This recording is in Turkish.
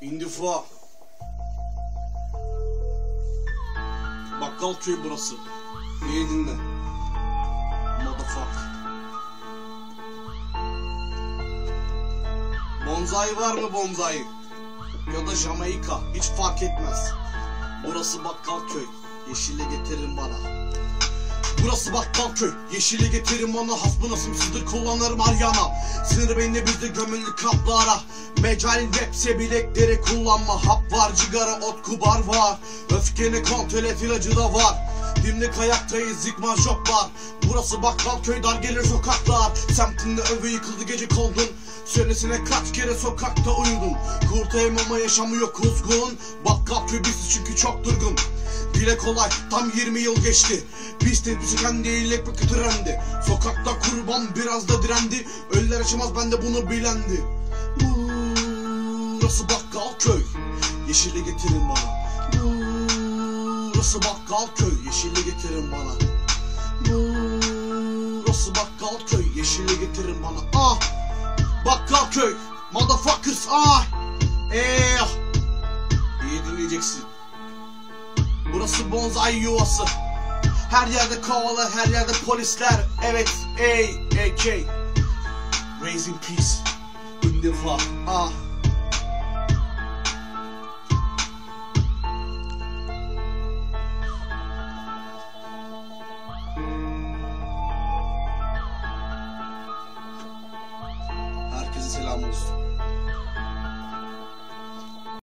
İndifa. Bakkalköy burası. İyi dinle. Motherfucker. Bonzai var mı bonzai? Ya da Jamaika hiç fark etmez. Burası Bakkalköy. Yeşile getirin bana. Burası Bakkalköy Yeşili getirin bana Hasbına sımsızdır kullanırım Aryana Sınır beyni bizde gömülü kaplara Mecalin hepsi bilekleri kullanma. Hap var cigara ot kubar var. Öfkeni kontrol et ilacı da var. Dimdik ayaktayız zikma job var. Burası Bakkalköy dar gelir sokaklar. Semtinde öve yıkıldı gece kondun. Söylesine kaç kere sokakta uyudun. Kurtayım ama yaşamıyor kuzgun. Bakkalköy bizi çünkü çok durgun. Dile kolay tam 20 yıl geçti. Biz tepkisi kendi eğilek ve kötürendi Sokakta kurban biraz da direndi. Ölüler açamaz ben de bunu bilendi Burası bakkal köy. Yeşili getirin bana. Burası bakkal köy. Yeşili getirin bana. Burası bakkal köy. Yeşili getirin bana. Ah! Bakkal köy. Motherfuckers ah! Eh! İyi dinleyeceksin. Burası bonsai yuvası. Her yerde kovalar, her yerde polisler. Evet, A, A, K. Raising peace. In the fuck, ah vacilamos.